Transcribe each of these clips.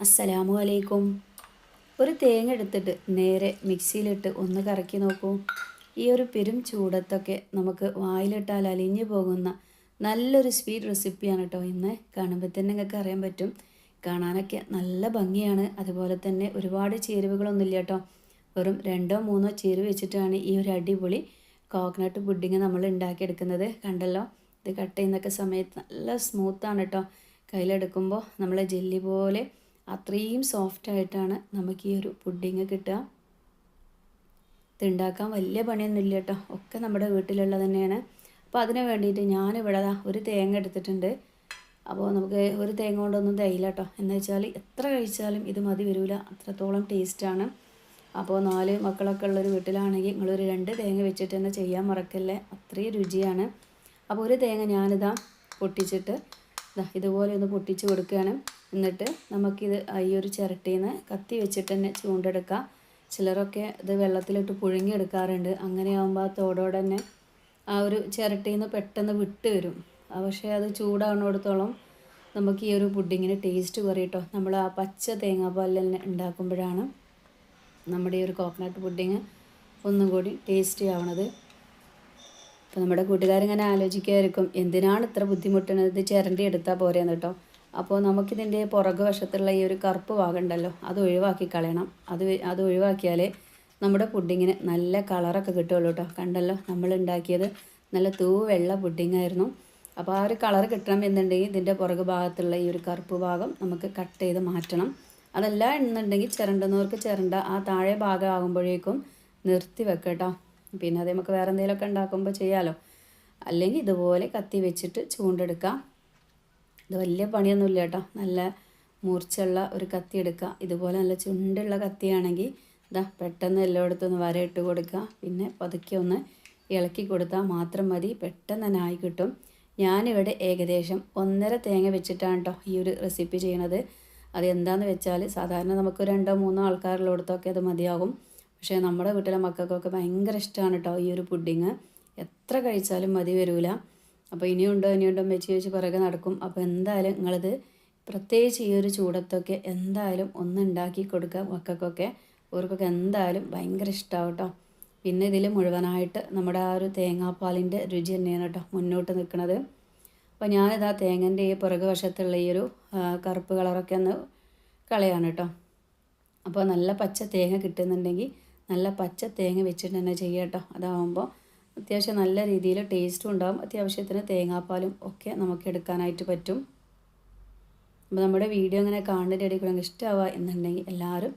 അസ്സലാമു അലൈക്കും ഒരു തേങ്ങ എടുത്തിട്ട് നേരെ മിക്സിയിലിട്ട് ഒന്ന് കറക്കി നോക്കൂ. ഈ ഒരു പെരും ചൂടത്തൊക്കെ നമുക്ക് വായിലിട്ടാൽ അലിഞ്ഞു പോകുന്ന നല്ലൊരു സ്വീറ്റ് റെസിപ്പിയാണ് കേട്ടോ. ഇന്ന് കാണുമ്പോൾ തന്നെ നിങ്ങൾക്ക് അറിയാൻ പറ്റും. കാണാനൊക്കെ നല്ല ഭംഗിയാണ്. അതുപോലെ തന്നെ ഒരുപാട് ചേരുവകളൊന്നുമില്ല കേട്ടോ. വെറും രണ്ടോ മൂന്നോ ചേരുവ വെച്ചിട്ടാണ് ഈ ഒരു അടിപൊളി കോക്കനട്ട് പുഡിങ് നമ്മൾ ഉണ്ടാക്കിയെടുക്കുന്നത്. കണ്ടല്ലോ? ഇത് കട്ട് ചെയ്യുന്നൊക്കെ സമയത്ത് നല്ല സ്മൂത്താണ് കേട്ടോ. കയ്യിലെടുക്കുമ്പോൾ നമ്മളെ ജെല്ലി പോലെ അത്രയും സോഫ്റ്റ് ആയിട്ടാണ് നമുക്ക് ഈ ഒരു പുഡിങ് കിട്ടുക. ഇതുണ്ടാക്കാൻ വലിയ പണിയൊന്നുമില്ല കേട്ടോ. ഒക്കെ നമ്മുടെ വീട്ടിലുള്ള തന്നെയാണ്. അപ്പോൾ അതിന് വേണ്ടിയിട്ട് ഞാനിവിടെ ഒരു തേങ്ങ എടുത്തിട്ടുണ്ട്. അപ്പോൾ നമുക്ക് ഒരു തേങ്ങ കൊണ്ടൊന്നും തേയില്ല കേട്ടോ. എന്ന് വെച്ചാൽ എത്ര കഴിച്ചാലും ഇത് മതി വരില്ല അത്രത്തോളം ടേസ്റ്റാണ് അപ്പോൾ നാല് മക്കളൊക്കെ ഉള്ളൊരു വീട്ടിലാണെങ്കിൽ നിങ്ങളൊരു രണ്ട് തേങ്ങ വെച്ചിട്ട് തന്നെ ചെയ്യാൻ മറക്കല്ലേ? അത്രയും രുചിയാണ്. അപ്പോൾ ഒരു തേങ്ങ ഞാനിതാ പൊട്ടിച്ചിട്ട് ഇതുപോലെ ഒന്ന് പൊട്ടിച്ച് കൊടുക്കുകയാണ്. എന്നിട്ട് നമുക്കിത് ഈ ഒരു ചിരട്ടിയിൽ നിന്ന് കത്തി വെച്ചിട്ട് തന്നെ ചൂണ്ടെടുക്കാം. ചിലരൊക്കെ ഇത് വെള്ളത്തിലിട്ട് പുഴുങ്ങിയെടുക്കാറുണ്ട്. അങ്ങനെയാകുമ്പോൾ ആ തോടോടെ തന്നെ ആ ഒരു ചിരട്ടിയിൽ നിന്ന് പെട്ടെന്ന് വിട്ട് വരും. പക്ഷേ അത് ചൂടാവണോടത്തോളം നമുക്ക് ഈ ഒരു പുഡിങ്ങിന് ടേസ്റ്റ് കുറയട്ടോ. നമ്മൾ ആ പച്ച തേങ്ങാപ്പാലിൽ തന്നെ ഉണ്ടാക്കുമ്പോഴാണ് നമ്മുടെ ഈ ഒരു കോക്കനട്ട് പുഡിങ് ഒന്നും കൂടി ടേസ്റ്റി ആവണത്. അപ്പോൾ നമ്മുടെ കൂട്ടുകാരിങ്ങനെ ആലോചിക്കുമായിരിക്കും എന്തിനാണ് ഇത്ര ബുദ്ധിമുട്ടുന്നത് ചിരണ്ടി എടുത്താൽ പോരെയെന്ന് കേട്ടോ. അപ്പോൾ നമുക്കിതിന്റെ പുറകു വശത്തുള്ള ഈ ഒരു കറുപ്പ് ഭാഗമുണ്ടല്ലോ അത് ഒഴിവാക്കി കളയണം. അത് അത് ഒഴിവാക്കിയാലേ നമ്മുടെ പുഡിങ്ങിന് നല്ല കളറൊക്കെ കിട്ടുള്ളൂ കേട്ടോ. കണ്ടല്ലോ നമ്മൾ ഉണ്ടാക്കിയത് നല്ല തൂ വെള്ള പുഡിങ്ങായിരുന്നു. അപ്പോൾ ആ ഒരു കളർ കിട്ടണം എന്നുണ്ടെങ്കിൽ ഇതിന്റെ പുറകു ഭാഗത്തുള്ള ഈ ഒരു കറുപ്പ് ഭാഗം നമുക്ക് കട്ട് ചെയ്ത് മാറ്റണം. അതല്ല എന്നുണ്ടെങ്കിൽ ചിരണ്ടുന്നവർക്ക് ചിരണ്ട ആ താഴെ ഭാഗം ആകുമ്പോഴേക്കും നിർത്തി വെക്കുക കേട്ടോ. പിന്നെ അത് നമുക്ക് വേറെ എന്തെങ്കിലുമൊക്കെ ഉണ്ടാക്കുമ്പോൾ ചെയ്യാമല്ലോ അല്ലെങ്കിൽ ഇതുപോലെ കത്തി വെച്ചിട്ട് ചൂണ്ടെടുക്കാം. ഇത് വലിയ പണിയൊന്നുമില്ല കേട്ടോ. നല്ല മൂർച്ചയുള്ള ഒരു കത്തി എടുക്കുക. ഇതുപോലെ നല്ല ചുണ്ടുള്ള കത്തിയാണെങ്കിൽ ഇതാ പെട്ടെന്ന് എല്ലായിടത്തും ഒന്ന് വര ഇട്ട് കൊടുക്കുക. പിന്നെ പതുക്കെ ഒന്ന് ഇളക്കി കൊടുത്താൽ മാത്രം മതി. പെട്ടെന്ന് തന്നെ ആയി കിട്ടും. ഞാനിവിടെ ഏകദേശം ഒന്നര തേങ്ങ വെച്ചിട്ടാണ് കേട്ടോ ഈ ഒരു റെസിപ്പി ചെയ്യണത്. അത് എന്താണെന്ന് വെച്ചാൽ സാധാരണ നമുക്ക് രണ്ടോ മൂന്നോ ആൾക്കാരുള്ളിടത്തൊക്കെ അത് മതിയാകും. പക്ഷേ നമ്മുടെ വീട്ടിലെ മക്കൾക്കൊക്കെ ഭയങ്കര ഇഷ്ടമാണ് കേട്ടോ ഈ ഒരു പുഡിങ്. എത്ര കഴിച്ചാലും മതി വരില്ല അപ്പോൾ ഇനിയുണ്ടോ ഇനിയുണ്ടോ വെച്ച് വെച്ച് പുറകെ നടക്കും. അപ്പോൾ എന്തായാലും നിങ്ങളിത് പ്രത്യേകിച്ച് ഈ ഒരു ചൂടത്തൊക്കെ എന്തായാലും ഒന്ന് ഉണ്ടാക്കി കൊടുക്കുക മക്കൾക്കൊക്കെ. ഓർക്കൊക്കെ എന്തായാലും ഭയങ്കര ഇഷ്ടമാവും കേട്ടോ. പിന്നെ ഇതിൽ മുഴുവനായിട്ട് നമ്മുടെ ആ ഒരു തേങ്ങാപ്പാലിന്റെ രുചി തന്നെയാണ് കേട്ടോ മുന്നോട്ട് നിൽക്കുന്നത് അപ്പോൾ ഞാനിതാ തേങ്ങന്റെ ഈ പുറകു വശത്തുള്ള ഈ ഒരു ആ, കറുപ്പ് കളറൊക്കെ ഒന്ന് കളയാണ് കേട്ടോ. അപ്പോൾ നല്ല പച്ച തേങ്ങ കിട്ടുന്നുണ്ടെങ്കിൽ നല്ല പച്ച തേങ്ങ വെച്ചിട്ട് തന്നെ ചെയ്യാം കേട്ടോ. അതാവുമ്പോൾ അത്യാവശ്യം നല്ല രീതിയിൽ ടേസ്റ്റും ഉണ്ടാകും അത്യാവശ്യത്തിന് തേങ്ങാപ്പാലും ഒക്കെ നമുക്ക് എടുക്കാനായിട്ട് പറ്റും. അപ്പോൾ നമ്മുടെ വീഡിയോ ഇങ്ങനെ കാണേണ്ട ഇടയിൽ കൂടെ ഇഷ്ടമാവുക എന്നുണ്ടെങ്കിൽ എല്ലാവരും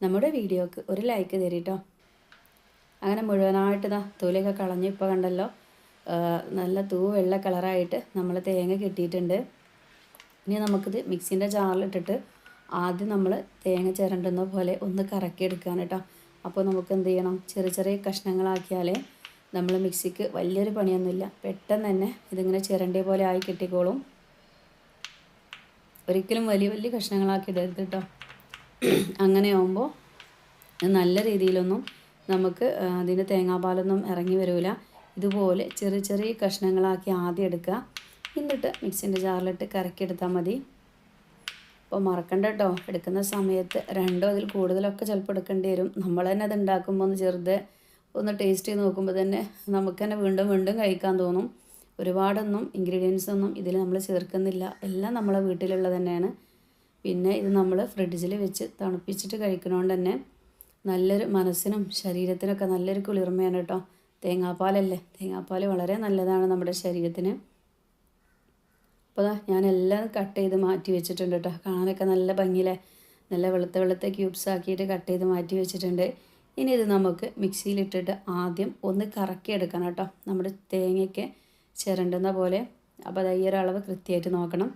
നമ്മുടെ വീഡിയോക്ക് ഒരു ലൈക്ക് തരിട്ടോ. അങ്ങനെ മുഴുവനായിട്ട് ഇതാ തൊലിയൊക്കെ കളഞ്ഞ് ഇപ്പോൾ കണ്ടല്ലോ. നല്ല തൂ വെള്ള കളറായിട്ട് നമ്മൾ തേങ്ങ കിട്ടിയിട്ടുണ്ട്. ഇനി നമുക്കിത് മിക്സിന്റെ ജാറിലിട്ടിട്ട് ആദ്യം നമ്മൾ തേങ്ങ ചിരണ്ടുന്ന പോലെ ഒന്ന് കറക്കി എടുക്കാൻ കേട്ടോ. അപ്പോൾ നമുക്ക് എന്ത് ചെയ്യണം? ചെറിയ ചെറിയ കഷ്ണങ്ങളാക്കിയാലേ നമ്മൾ മിക്സിക്ക് വലിയൊരു പണിയൊന്നുമില്ല. പെട്ടെന്ന് തന്നെ ഇതിങ്ങനെ ചിരണ്ടിയ പോലെ ആയി കിട്ടിക്കോളും. ഒരിക്കലും വലിയ വലിയ കഷ്ണങ്ങളാക്കി ഇടരുത് കേട്ടോ അങ്ങനെ ആകുമ്പോൾ നല്ല രീതിയിലൊന്നും നമുക്ക് അതിന്റെ തേങ്ങാപ്പാലൊന്നും ഇറങ്ങി വരില്ല ഇതുപോലെ ചെറിയ ചെറിയ കഷ്ണങ്ങളാക്കി ആദ്യം എടുക്കുക. എന്നിട്ട് മിക്സിന്റെ ജാറിലിട്ട് കറക്കിയെടുത്താൽ മതി. അപ്പോൾ മറക്കണ്ട കേട്ടോ എടുക്കുന്ന സമയത്ത് രണ്ടോ അതിൽ കൂടുതലൊക്കെ ചിലപ്പോൾ എടുക്കേണ്ടി വരും. നമ്മൾ തന്നെ അത് ഉണ്ടാക്കുമ്പോൾ ഒന്ന് ചെറുത് ഒന്ന് ടേസ്റ്റ് ചെയ്ത് നോക്കുമ്പോൾ തന്നെ നമുക്ക് തന്നെ വീണ്ടും വീണ്ടും കഴിക്കാൻ തോന്നും. ഒരുപാടൊന്നും ഇൻഗ്രീഡിയൻസ് ഒന്നും ഇതിൽ നമ്മൾ ചേർക്കുന്നില്ല. എല്ലാം നമ്മളെ വീട്ടിലുള്ളത് തന്നെയാണ്. പിന്നെ ഇത് നമ്മൾ ഫ്രിഡ്ജിൽ വെച്ച് തണുപ്പിച്ചിട്ട് കഴിക്കണോണ്ട് തന്നെ നല്ലൊരു മനസ്സിനും ശരീരത്തിനൊക്കെ നല്ലൊരു കുളിർമയാണ് കേട്ടോ തേങ്ങാപ്പാലല്ലേ? തേങ്ങാപ്പാൽ വളരെ നല്ലതാണ് നമ്മുടെ ശരീരത്തിന്. അപ്പോൾ ഞാൻ എല്ലാം കട്ട് ചെയ്ത് മാറ്റി വെച്ചിട്ടുണ്ട് കേട്ടോ കാണാനൊക്കെ നല്ല ഭംഗിയിലെ നല്ല വെളുത്ത വെളുത്ത ക്യൂബ്സ് ആക്കിയിട്ട് കട്ട് ചെയ്ത് മാറ്റി വെച്ചിട്ടുണ്ട്. ഇനി ഇത് നമുക്ക് മിക്സിയിലിട്ടിട്ട് ആദ്യം ഒന്ന് കറക്കി എടുക്കണം കേട്ടോ. നമ്മുടെ തേങ്ങയ്ക്ക് ചിരണ്ടുന്ന പോലെ. അപ്പോൾ അത് ഈ ഒരളവ് കൃത്യമായിട്ട് നോക്കണം.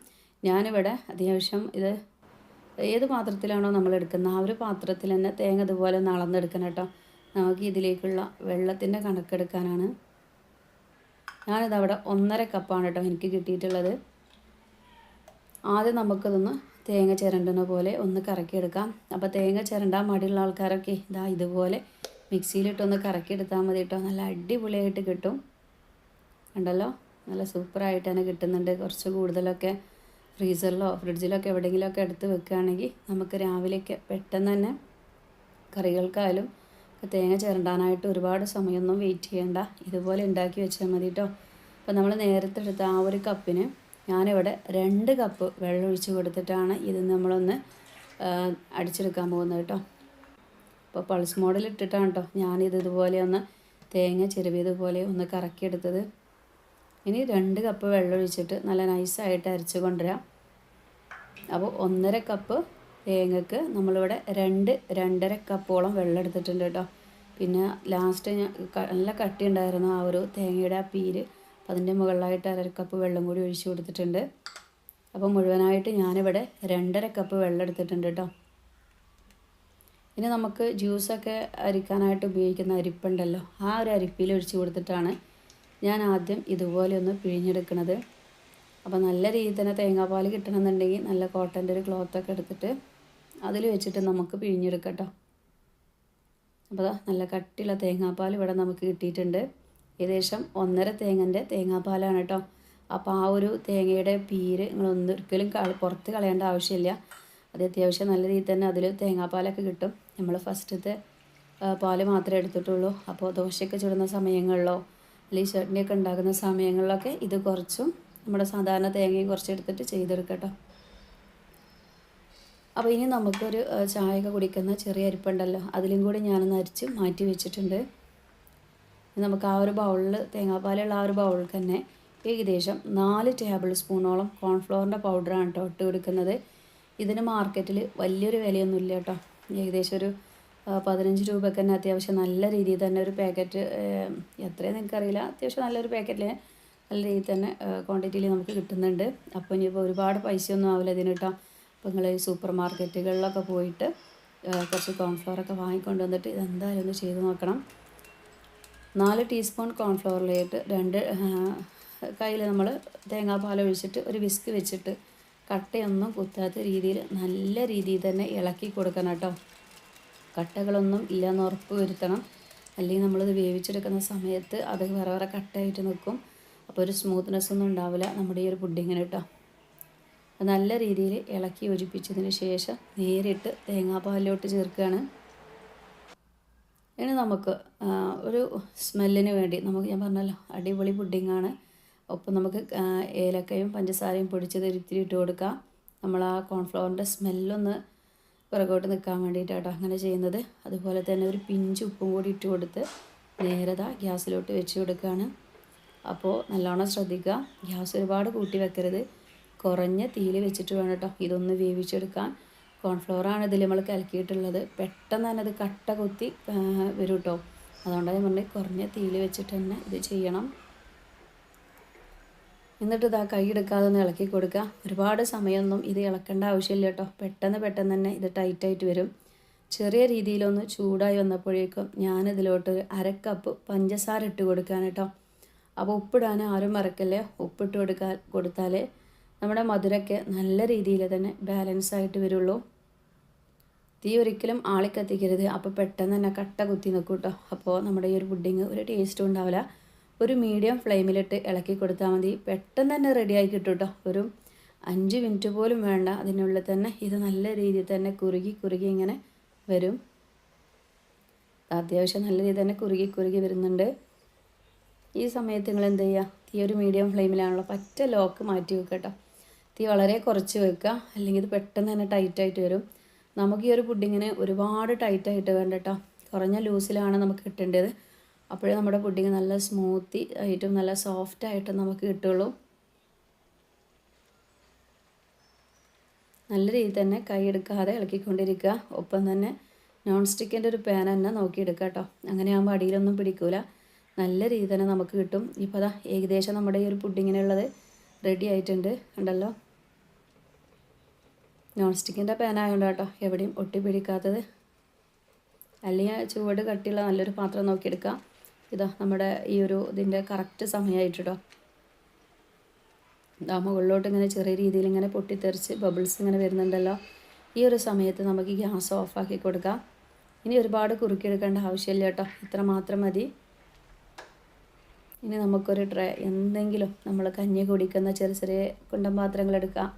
ഞാനിവിടെ അത്യാവശ്യം ഇത് ഏത് പാത്രത്തിലാണോ നമ്മൾ എടുക്കുന്നത് ആ ഒരു പാത്രത്തിൽ തന്നെ തേങ്ങ ഇതുപോലെ നളന്നെടുക്കണം കേട്ടോ. നമുക്ക് ഇതിലേക്കുള്ള വെള്ളത്തിന്റെ കണക്കെടുക്കാനാണ്. ഞാനിതവിടെ ഒന്നര കപ്പാണ് കേട്ടോ എനിക്ക് കിട്ടിയിട്ടുള്ളത്. ആദ്യം നമുക്കിതൊന്ന് തേങ്ങ ചിരണ്ടുന്ന പോലെ ഒന്ന് കറക്കിയെടുക്കാം. അപ്പോൾ തേങ്ങ ചിരണ്ടാൻ മടിയുള്ള ആൾക്കാരൊക്കെ ഇതാ ഇതുപോലെ മിക്സിയിലിട്ടൊന്ന് കറക്കിയെടുത്താൽ മതി കേട്ടോ. നല്ല അടിപൊളിയായിട്ട് കിട്ടും. കണ്ടല്ലോ? നല്ല സൂപ്പറായിട്ട് തന്നെ കിട്ടുന്നുണ്ട്. കുറച്ച് കൂടുതലൊക്കെ ഫ്രീസറിലോ ഫ്രിഡ്ജിലോ ഫ്രിഡ്ജിലൊക്കെ എവിടെയെങ്കിലുമൊക്കെ എടുത്ത് വെക്കുകയാണെങ്കിൽ നമുക്ക് രാവിലെയൊക്കെ പെട്ടെന്ന് തന്നെ കറികൾക്കായാലും തേങ്ങ ചിരണ്ടാനായിട്ട് ഒരുപാട് സമയമൊന്നും വെയിറ്റ് ചെയ്യേണ്ട. ഇതുപോലെ ഉണ്ടാക്കി വെച്ചാൽ മതി കേട്ടോ. അപ്പോൾ നമ്മൾ നേരത്തെ എടുത്ത ആ ഒരു കപ്പിന് ഞാനിവിടെ രണ്ട് കപ്പ് വെള്ളം ഒഴിച്ച് കൊടുത്തിട്ടാണ് ഇത് നമ്മളൊന്ന് അടിച്ചെടുക്കാൻ പോകുന്നത് കേട്ടോ. അപ്പോൾ പൾസ് മോഡൽ ഇട്ടിട്ടാണ് കേട്ടോ ഞാനിത് ഇതുപോലെ ഒന്ന് തേങ്ങ ചെരുവിയതുപോലെ ഒന്ന് കറക്കിയെടുത്തത്. ഇനി രണ്ട് കപ്പ് വെള്ളം ഒഴിച്ചിട്ട് നല്ല നൈസായിട്ട് അരച്ച് കൊണ്ടുവരാം. അപ്പോൾ ഒന്നര കപ്പ് തേങ്ങക്ക് നമ്മളിവിടെ രണ്ട് രണ്ടര കപ്പോളം വെള്ളം എടുത്തിട്ടുണ്ട് കേട്ടോ. പിന്നെ ലാസ്റ്റ് നല്ല കട്ടി ഉണ്ടായിരുന്നു ആ ഒരു തേങ്ങയുടെ ആ പീര് അതിന്റെ മുകളിലായിട്ട് അര കപ്പ് വെള്ളം കൂടി ഒഴിച്ചു കൊടുത്തിട്ടുണ്ട്. അപ്പോൾ മുഴുവനായിട്ട് ഞാനിവിടെ രണ്ടര കപ്പ് വെള്ളം എടുത്തിട്ടുണ്ട് കേട്ടോ ഇനി നമുക്ക് ജ്യൂസൊക്കെ അരിക്കാനായിട്ട് ഉപയോഗിക്കുന്ന അരിപ്പുണ്ടല്ലോ. ആ ഒരു അരിപ്പിൽ ഒഴിച്ചു കൊടുത്തിട്ടാണ് ഞാൻ ആദ്യം ഇതുപോലെ ഒന്ന് പിഴിഞ്ഞെടുക്കുന്നത്. അപ്പോൾ നല്ല രീതിയിൽ തന്നെ തേങ്ങാപ്പാൽ കിട്ടണമെന്നുണ്ടെങ്കിൽ നല്ല കോട്ടന്റെ ഒരു ക്ലോത്തൊക്കെ എടുത്തിട്ട് അതിൽ വെച്ചിട്ട് നമുക്ക് പിഴിഞ്ഞെടുക്കട്ടോ അപ്പോൾ നല്ല കട്ടിയുള്ള തേങ്ങാപ്പാൽ ഇവിടെ നമുക്ക് കിട്ടിയിട്ടുണ്ട്. ഏകദേശം ഒന്നര തേങ്ങന്റെ തേങ്ങാപ്പാലാണ് കേട്ടോ. അപ്പോൾ ആ ഒരു തേങ്ങയുടെ പീര് നിങ്ങളൊന്നും ഒരിക്കലും പുറത്ത് കളയേണ്ട ആവശ്യമില്ല. അത് അത്യാവശ്യം നല്ല രീതിയിൽ തന്നെ അതിൽ തേങ്ങാപ്പാലൊക്കെ കിട്ടും. നമ്മൾ ഫസ്റ്റത്തെ പാൽ മാത്രമേ എടുത്തിട്ടുള്ളൂ. അപ്പോൾ ദോശയൊക്കെ ചുടുന്ന സമയങ്ങളിലോ അല്ലെങ്കിൽ ചട്നിയൊക്കെ ഉണ്ടാക്കുന്ന സമയങ്ങളിലൊക്കെ ഇത് കുറച്ചും നമ്മുടെ സാധാരണ തേങ്ങയും കുറച്ച് എടുത്തിട്ട് ചെയ്തെടുക്കട്ടോ അപ്പോൾ ഇനി നമുക്കൊരു ചായയൊക്കെ കുടിക്കുന്ന ചെറിയ അരിപ്പുണ്ടല്ലോ. അതിലും കൂടി ഞാനൊന്ന് അരിച്ച് മാറ്റി വെച്ചിട്ടുണ്ട്. നമുക്ക് ആ ഒരു ബൗളിൽ തേങ്ങാപ്പാലുള്ള ആ ഒരു ബൗളിൽ തന്നെ ഏകദേശം നാല് ടേബിൾ സ്പൂണോളം കോൺഫ്ലോറിന്റെ പൗഡറാണ് കേട്ടോ ഇട്ട് കൊടുക്കുന്നത്. ഇതിന് മാർക്കറ്റിൽ വലിയൊരു വിലയൊന്നുമില്ല കേട്ടോ ഏകദേശം ഒരു പതിനഞ്ച് രൂപയ്ക്ക് തന്നെ അത്യാവശ്യം നല്ല രീതിയിൽ തന്നെ ഒരു പാക്കറ്റ് എത്രയും എനിക്കറിയില്ല. അത്യാവശ്യം നല്ലൊരു പാക്കറ്റിൽ നല്ല രീതിയിൽ തന്നെ ക്വാണ്ടിറ്റിയിൽ നമുക്ക് കിട്ടുന്നുണ്ട്. അപ്പോൾ ഇനിയിപ്പോൾ ഒരുപാട് പൈസയൊന്നും ആവില്ല ഇതിന് കേട്ടോ അപ്പോൾ നിങ്ങൾ ഈ സൂപ്പർ മാർക്കറ്റുകളിലൊക്കെ പോയിട്ട് കുറച്ച് കോൺഫ്ലോറൊക്കെ വാങ്ങിക്കൊണ്ട് വന്നിട്ട് ഇതെന്തായാലും ഒന്ന് ചെയ്ത് നോക്കണം. നാല് ടീസ്പൂൺ കോൺഫ്ലവറിലേക്ക് രണ്ട് കയ്യിൽ നമ്മൾ തേങ്ങാപ്പാൽ ഒഴിച്ചിട്ട് ഒരു വിസ്ക് വെച്ചിട്ട് കട്ടയൊന്നും കുത്താത്ത രീതിയിൽ നല്ല രീതിയിൽ തന്നെ ഇളക്കി കൊടുക്കണം കേട്ടോ. കട്ടകളൊന്നും ഇല്ലയെന്ന് ഉറപ്പ് വരുത്തണം. അല്ലെങ്കിൽ നമ്മളിത് വേവിച്ചെടുക്കുന്ന സമയത്ത് അത് വേറെ വേറെ കട്ടയായിട്ട് നിൽക്കും. അപ്പോൾ ഒരു സ്മൂത്ത്നെസ് ഒന്നും ഉണ്ടാവില്ല നമ്മുടെ ഈ ഒരു പുഡിങ്ങിന് കേട്ടോ. നല്ല രീതിയിൽ ഇളക്കി യോജിപ്പിച്ചതിന് ശേഷം നേരിട്ട് തേങ്ങാപ്പാലിലോട്ട് ചേർക്കുകയാണ്. ഇനി നമുക്ക് ഒരു സ്മെല്ലിന് വേണ്ടി നമുക്ക് ഞാൻ പറഞ്ഞല്ലോ അടിപൊളി പുഡിങ്ങാണ് ഒപ്പം നമുക്ക് ഏലക്കയും പഞ്ചസാരയും പൊടിച്ചത് ഇത്തിരി ഇട്ട് കൊടുക്കാം. നമ്മൾ ആ കോൺഫ്ലവറിന്റെ സ്മെല്ലൊന്ന് പിറകോട്ട് നിൽക്കാൻ വേണ്ടിയിട്ടാട്ടോ അങ്ങനെ ചെയ്യുന്നത്. അതുപോലെ തന്നെ ഒരു പിഞ്ച് ഉപ്പും കൂടി ഇട്ട് കൊടുത്ത് നേരത ഗ്യാസിലോട്ട് വെച്ച് കൊടുക്കുകയാണ് അപ്പോൾ നല്ലോണം ശ്രദ്ധിക്കുക. ഗ്യാസ് ഒരുപാട് കൂട്ടി വെക്കരുത്. കുറഞ്ഞ തീയിൽ വെച്ചിട്ട് വേണം കേട്ടോ ഇതൊന്ന് വേവിച്ചെടുക്കാൻ. കോൺഫ്ലവറാണ് ഇതിൽ നമ്മൾ കലക്കിയിട്ടുള്ളത്. പെട്ടെന്ന് തന്നെ അത് കട്ട കുത്തി വരും കേട്ടോ അതുകൊണ്ടാണ് ഞാൻ പറഞ്ഞത് കുറഞ്ഞ തീയിൽ വെച്ചിട്ട് തന്നെ ഇത് ചെയ്യണം. എന്നിട്ട് ഇതാ കൈ എടുക്കാതെ ഒന്ന് ഇളക്കി കൊടുക്കുക ഒരുപാട് സമയമൊന്നും ഇത് ഇളക്കേണ്ട ആവശ്യമില്ല കേട്ടോ. പെട്ടെന്ന് പെട്ടെന്ന് തന്നെ ഇത് ടൈറ്റായിട്ട് വരും. ചെറിയ രീതിയിലൊന്ന് ചൂടായി വന്നപ്പോഴേക്കും ഞാൻ ഇതിലോട്ട് ഒരു അരക്കപ്പ് പഞ്ചസാര ഇട്ട് കൊടുക്കാൻ കേട്ടോ. അപ്പോൾ ഉപ്പിടാൻ ആരും മറക്കല്ലേ? ഉപ്പിട്ട് കൊടുക്കാൻ കൊടുത്താലേ നമ്മുടെ മധുരമൊക്കെ നല്ല രീതിയിൽ തന്നെ ബാലൻസ് ആയിട്ട് വരുള്ളൂ. തീ ഒരിക്കലും ആളി കത്തിക്കരുത്. അപ്പോൾ പെട്ടെന്ന് തന്നെ കട്ട കുത്തി നിൽക്കും കേട്ടോ അപ്പോൾ നമ്മുടെ ഈ ഒരു പുഡിങ് ഒരു ടേസ്റ്റും ഉണ്ടാവില്ല. ഒരു മീഡിയം ഫ്ലെയിമിലിട്ട് ഇളക്കി കൊടുത്താൽ മതി. പെട്ടെന്ന് തന്നെ റെഡിയായി കിട്ടും കേട്ടോ ഒരു അഞ്ച് മിനിറ്റ് പോലും വേണ്ട. അതിനുള്ളിൽ തന്നെ ഇത് നല്ല രീതിയിൽ തന്നെ കുറുകി കുറുകി ഇങ്ങനെ വരും. അത്യാവശ്യം നല്ല രീതിയിൽ തന്നെ കുറുകി കുറുകി വരുന്നുണ്ട്. ഈ സമയത്ത് നിങ്ങൾ എന്ത് ചെയ്യുക തീ ഒരു മീഡിയം ഫ്ലെയിമിലാണല്ലോ പറ്റ ലോക്ക് മാറ്റി വെക്കുക കേട്ടോ തീ വളരെ കുറച്ച് വെക്കുക. അല്ലെങ്കിൽ ഇത് പെട്ടെന്ന് തന്നെ ടൈറ്റായിട്ട് വരും. നമുക്ക് ഈ ഒരു പുഡിങ്ങിന് ഒരുപാട് ടൈറ്റായിട്ട് വേണ്ട കേട്ടോ കുറഞ്ഞ ലൂസിലാണ് നമുക്ക് കിട്ടേണ്ടത്. അപ്പോഴേ നമ്മുടെ പുഡിങ് നല്ല സ്മൂത്തി ആയിട്ടും നല്ല സോഫ്റ്റ് ആയിട്ടും നമുക്ക് കിട്ടുള്ളൂ. നല്ല രീതിയിൽ തന്നെ കൈ എടുക്കാതെ ഇളക്കിക്കൊണ്ടിരിക്കുക. ഒപ്പം തന്നെ നോൺ സ്റ്റിക്കിന്റെ ഒരു പാൻ തന്നെ നോക്കിയെടുക്കുക കേട്ടോ. അങ്ങനെയാകുമ്പോൾ അടിയിലൊന്നും പിടിക്കൂല. നല്ല രീതി തന്നെ നമുക്ക് കിട്ടും. ഇപ്പോൾ അതാ ഏകദേശം നമ്മുടെ ഈ ഒരു പുഡിങ്ങിനുള്ളത് റെഡി ആയിട്ടുണ്ട്. ഉണ്ടല്ലോ നോൺ സ്റ്റിക്കിന്റെ പാൻ ആയതുകൊണ്ട് കേട്ടോ എവിടെയും ഒട്ടി പിടിക്കാത്തത്. അല്ലെങ്കിൽ ചുവട് കട്ടിയുള്ള നല്ലൊരു പാത്രം നോക്കിയെടുക്കാം. ഇതാ നമ്മുടെ ഈ ഒരു ഇതിന്റെ കറക്റ്റ് സമയമായിട്ടോ ഇതാ മുകളിലോട്ട് ഇങ്ങനെ ചെറിയ രീതിയിൽ ഇങ്ങനെ പൊട്ടിത്തെറിച്ച് ബബിൾസ് ഇങ്ങനെ വരുന്നുണ്ടല്ലോ. ഈ ഒരു സമയത്ത് നമുക്ക് ഗ്യാസ് ഓഫാക്കി കൊടുക്കാം. ഇനി ഒരുപാട് കുറുക്കിയെടുക്കേണ്ട ആവശ്യമില്ല കേട്ടോ. ഇത്ര മാത്രം മതി. ഇനി നമുക്കൊരു ട്രേ എന്തെങ്കിലും നമ്മൾ കഞ്ഞി കുടിക്കുന്ന ചെറിയ ചെറിയ കുണ്ടൻ പാത്രങ്ങൾ എടുക്കാം.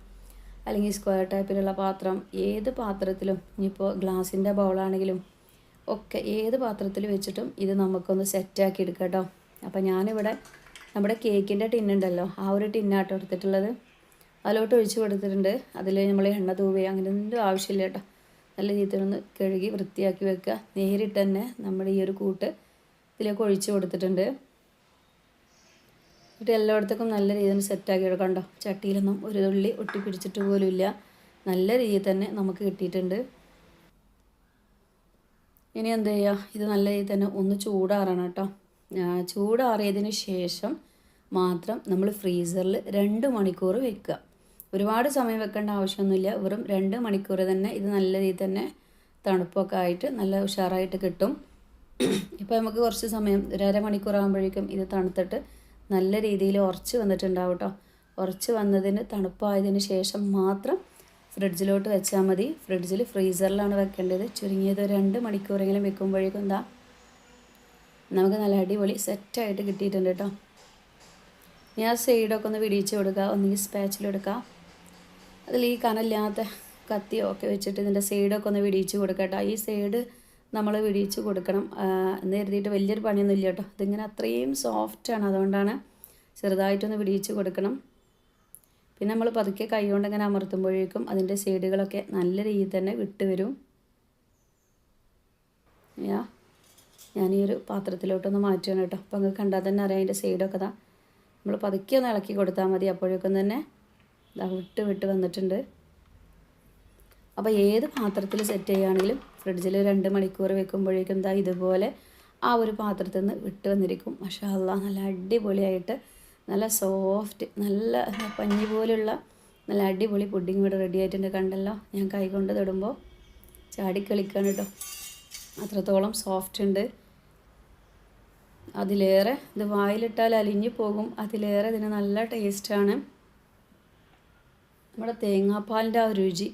അല്ലെങ്കിൽ സ്ക്വയർ ടൈപ്പിലുള്ള പാത്രം ഏത് പാത്രത്തിലും ഇനിയിപ്പോൾ ഗ്ലാസിന്റെ ബൗളാണെങ്കിലും ഒക്കെ ഏത് പാത്രത്തിൽ വെച്ചിട്ടും ഇത് നമുക്കൊന്ന് സെറ്റാക്കി എടുക്കാം കേട്ടോ അപ്പോൾ ഞാനിവിടെ നമ്മുടെ കേക്കിന്റെ ടിന്നുണ്ടല്ലോ ആ ഒരു ടിന്നാട്ടോ എടുത്തിട്ടുള്ളത്. അതിലോട്ട് ഒഴിച്ച് കൊടുത്തിട്ടുണ്ട്. അതിൽ നമ്മൾ എണ്ണ തൂവി അങ്ങനെ ഒന്നും ആവശ്യമില്ല കേട്ടോ നല്ല രീതിയിലൊന്ന് കഴുകി വൃത്തിയാക്കി വെക്കുക. നേരിട്ട് തന്നെ നമ്മുടെ ഈ ഒരു കൂട്ട് ഇതിലേക്ക് ഒഴിച്ച് കൊടുത്തിട്ടുണ്ട്. എന്നിട്ട് എല്ലായിടത്തേക്കും നല്ല രീതിയിൽ സെറ്റാക്കി എടുക്കാം കേട്ടോ ചട്ടിയിലൊന്നും ഒരു തുള്ളി ഒട്ടിപ്പിടിച്ചിട്ട് പോലും ഇല്ല. നല്ല രീതിയിൽ തന്നെ നമുക്ക് കിട്ടിയിട്ടുണ്ട്. ഇനി എന്ത് ചെയ്യുക ഇത് നല്ല രീതിയിൽ തന്നെ ഒന്ന് ചൂടാറണം കേട്ടോ. ചൂടാറിയതിന് ശേഷം മാത്രം നമ്മൾ ഫ്രീസറിൽ രണ്ട് മണിക്കൂർ വെക്കുക. ഒരുപാട് സമയം വെക്കേണ്ട ആവശ്യമൊന്നുമില്ല. വെറും രണ്ട് മണിക്കൂർ തന്നെ ഇത് നല്ല രീതിയിൽ തന്നെ തണുപ്പൊക്കെ ആയിട്ട് നല്ല ഉഷാറായിട്ട് കിട്ടും. ഇപ്പോൾ നമുക്ക് കുറച്ച് സമയം ഒരു അരമണിക്കൂർ ആകുമ്പോഴേക്കും ഇത് തണുത്തിട്ട് നല്ല രീതിയിൽ ഉറച്ച് വന്നിട്ടുണ്ടാവും കേട്ടോ ഉറച്ച് വന്നതിന് തണുപ്പായതിന് ശേഷം മാത്രം ഫ്രിഡ്ജിലോട്ട് വെച്ചാൽ മതി. ഫ്രിഡ്ജിൽ ഫ്രീസറിലാണ് വെക്കേണ്ടത്. ചുരുങ്ങിയത് രണ്ട് മണിക്കൂറെങ്കിലും വെക്കുമ്പോഴേക്കും എന്താ നമുക്ക് നല്ല അടിപൊളി സെറ്റായിട്ട് കിട്ടിയിട്ടുണ്ട് കേട്ടോ ഞാൻ സൈഡൊക്കെ ഒന്ന് വിടിയിച്ച് കൊടുക്കുക ഒന്നുകിൽ സ്പാച്ചിലെടുക്കുക അതിൽ ഈ കനല്ലാത്ത കത്തിയോ ഒക്കെ വെച്ചിട്ട് ഇതിന്റെ സൈഡൊക്കെ ഒന്ന് വിടിയിച്ച് കൊടുക്കുക ഈ സൈഡ് നമ്മൾ വിടിയിച്ച് കൊടുക്കണം. എന്ന് കരുതിയിട്ട് വലിയൊരു പണിയൊന്നും ഇല്ല കേട്ടോ. ഇതിങ്ങനെ അത്രയും സോഫ്റ്റാണ് അതുകൊണ്ടാണ് ചെറുതായിട്ടൊന്ന് വിടിയിച്ച് കൊടുക്കണം. പിന്നെ നമ്മൾ പതുക്കെ കൈ കൊണ്ട് ഇങ്ങനെ അമർത്തുമ്പോഴേക്കും അതിന്റെ സൈഡുകളൊക്കെ നല്ല രീതിയിൽ തന്നെ വിട്ട് വരും. യാ ഞാൻ പാത്രത്തിലോട്ടൊന്ന് മാറ്റുകയാണ് കേട്ടോ. അപ്പോൾ നിങ്ങൾക്ക് കണ്ടാൽ തന്നെ അറിയാം അതിന്റെ സൈഡൊക്കെ ഇതാ നമ്മൾ പതുക്കെ ഒന്ന് ഇളക്കി കൊടുത്താൽ മതി. അപ്പോഴേക്കും തന്നെ ഇതാ വിട്ട് വിട്ട് വന്നിട്ടുണ്ട്. അപ്പോൾ ഏത് പാത്രത്തിൽ സെറ്റ് ചെയ്യുകയാണെങ്കിലും ഫ്രിഡ്ജിൽ രണ്ട് മണിക്കൂർ വെക്കുമ്പോഴേക്കും എന്താ ഇതുപോലെ ആ ഒരു പാത്രത്തിൽ നിന്ന് വിട്ട് വന്നിരിക്കും. പക്ഷേ അല്ല നല്ല അടിപൊളിയായിട്ട് നല്ല സോഫ്റ്റ് നല്ല പഞ്ഞി പോലുള്ള നല്ല അടിപൊളി പുഡിങ് ഇവിടെ റെഡി ആയിട്ടുണ്ട്. കണ്ടല്ലോ ഞാൻ കൈകൊണ്ട് തൊടുമ്പോൾ ചാടിക്കളിക്കാണ് കേട്ടോ അത്രത്തോളം സോഫ്റ്റ് ഉണ്ട്. അതിലേറെ ഇത് വായിലിട്ടാൽ അലിഞ്ഞു പോകും. അതിലേറെ ഇതിന് നല്ല ടേസ്റ്റാണ് നമ്മുടെ തേങ്ങാപ്പാലിന്റെ ആ രുചി.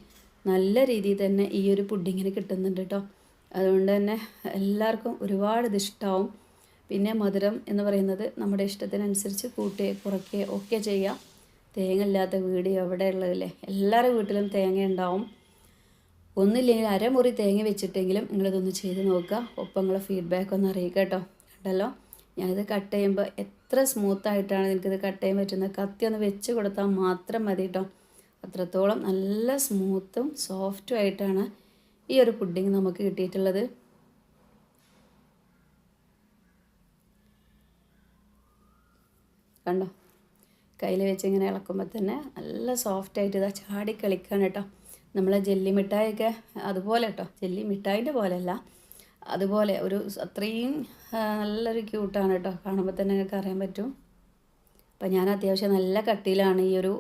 നല്ല രീതിയിൽ തന്നെ ഈ ഒരു പുഡിങ്ങിന് കിട്ടുന്നുണ്ട് കേട്ടോ അതുകൊണ്ട് തന്നെ എല്ലാവർക്കും ഒരുപാട് ഇത് ഇഷ്ടമാവും പിന്നെ മധുരം എന്ന് പറയുന്നത് നമ്മുടെ ഇഷ്ടത്തിനനുസരിച്ച് കൂട്ടുകയോ കുറയ്ക്കുകയോ ഒക്കെ ചെയ്യാം. തേങ്ങ ഇല്ലാത്ത വീട് എവിടെ ഉള്ളതല്ലേ? എല്ലാവരുടെ വീട്ടിലും തേങ്ങ ഉണ്ടാവും. ഒന്നില്ലെങ്കിൽ അരമുറി തേങ്ങ വെച്ചിട്ടെങ്കിലും നിങ്ങളിതൊന്ന് ചെയ്ത് നോക്കുക. ഒപ്പം നിങ്ങളെ ഫീഡ്ബാക്ക് ഒന്ന് അറിയിക്കുക കേട്ടോ കണ്ടല്ലോ? ഞാനിത് കട്ട് ചെയ്യുമ്പോൾ എത്ര സ്മൂത്തായിട്ടാണ് എനിക്കിത് കട്ട് ചെയ്യാൻ പറ്റുന്നത്. കത്തി ഒന്ന് വെച്ച് കൊടുത്താൽ മാത്രം മതി കേട്ടോ അത്രത്തോളം നല്ല സ്മൂത്തും സോഫ്റ്റും ആയിട്ടാണ് ഈ ഒരു പുഡിങ് നമുക്ക് കിട്ടിയിട്ടുള്ളത്. കണ്ടോ? കയ്യിൽ വെച്ച് ഇങ്ങനെ ഇളക്കുമ്പോൾ തന്നെ നല്ല സോഫ്റ്റായിട്ട് ഇതാ ചാടി കളിക്കാണ് കേട്ടോ. നമ്മളെ ജെല്ലി മിഠായിയൊക്കെ അതുപോലെ കേട്ടോ. ജെല്ലി മിഠായിന്റെ പോലെയല്ല. അതുപോലെ ഒരു അത്രയും നല്ലൊരു ക്യൂട്ടാണ് കേട്ടോ. കാണുമ്പോൾ തന്നെ നിങ്ങൾക്ക് അറിയാൻ പറ്റും. അപ്പം ഞാൻ അത്യാവശ്യം നല്ല കട്ടിയിലാണ് ഈ ഒരു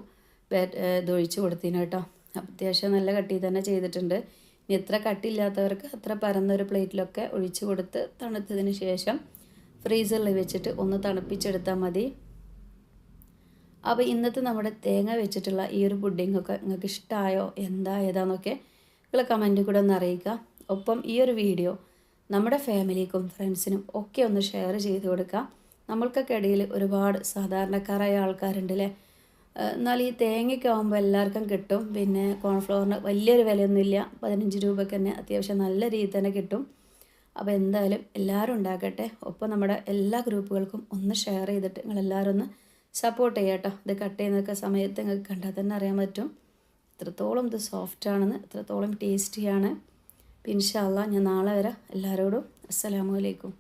ഇതൊഴിച്ച് കൊടുത്തിന് കേട്ടോ. അത്യാവശ്യം നല്ല കട്ടി തന്നെ ചെയ്തിട്ടുണ്ട്. ഇനി എത്ര കട്ടിയില്ലാത്തവർക്ക് അത്ര പരന്നൊരു പ്ലേറ്റിലൊക്കെ ഒഴിച്ച് കൊടുത്ത് തണുത്തതിന് ശേഷം ഫ്രീസറിൽ വെച്ചിട്ട് ഒന്ന് തണുപ്പിച്ചെടുത്താൽ മതി. അപ്പോൾ ഇന്നത്തെ നമ്മുടെ തേങ്ങ വെച്ചിട്ടുള്ള ഈ ഒരു പുഡിങ്ങൊക്കെ നിങ്ങൾക്ക് ഇഷ്ടമായോ എന്താ ഏതാന്നൊക്കെ നിങ്ങൾ കമന്റ് കൂടെ ഒന്ന് അറിയിക്കുക. ഒപ്പം ഈ ഒരു വീഡിയോ നമ്മുടെ ഫാമിലിക്കും ഫ്രണ്ട്സിനും ഒക്കെ ഒന്ന് ഷെയർ ചെയ്ത് കൊടുക്കുക. നമ്മൾക്കൊക്കെ ഇടയിൽ ഒരുപാട് സാധാരണക്കാരായ ആൾക്കാരുണ്ട് അല്ലേ എന്നാൽ ഈ തേങ്ങയ്ക്കാവുമ്പോൾ എല്ലാവർക്കും കിട്ടും. പിന്നെ കോൺഫ്ലവറിന് വലിയൊരു വിലയൊന്നുമില്ല. പതിനഞ്ച് രൂപയ്ക്ക് തന്നെ അത്യാവശ്യം നല്ല രീതിയിൽ തന്നെ കിട്ടും. അപ്പോൾ എന്തായാലും എല്ലാവരും ഉണ്ടാക്കട്ടെ. ഒപ്പം നമ്മുടെ എല്ലാ ഗ്രൂപ്പുകൾക്കും ഒന്ന് ഷെയർ ചെയ്തിട്ട് നിങ്ങൾ നിങ്ങളെല്ലാവരും ഒന്ന് സപ്പോർട്ട് ചെയ്യാം കേട്ടോ ഇത് കട്ട് ചെയ്യുന്നൊക്കെ സമയത്ത് നിങ്ങൾക്ക് കണ്ടാൽ തന്നെ അറിയാൻ പറ്റും. എത്രത്തോളം ഇത് സോഫ്റ്റ് ആണെന്ന് എത്രത്തോളം ടേസ്റ്റിയാണ് പിന്നെ ഇൻഷാല്ല ഞാൻ നാളെ വരാം. എല്ലാവരോടും അസ്സലാമു അലൈക്കും.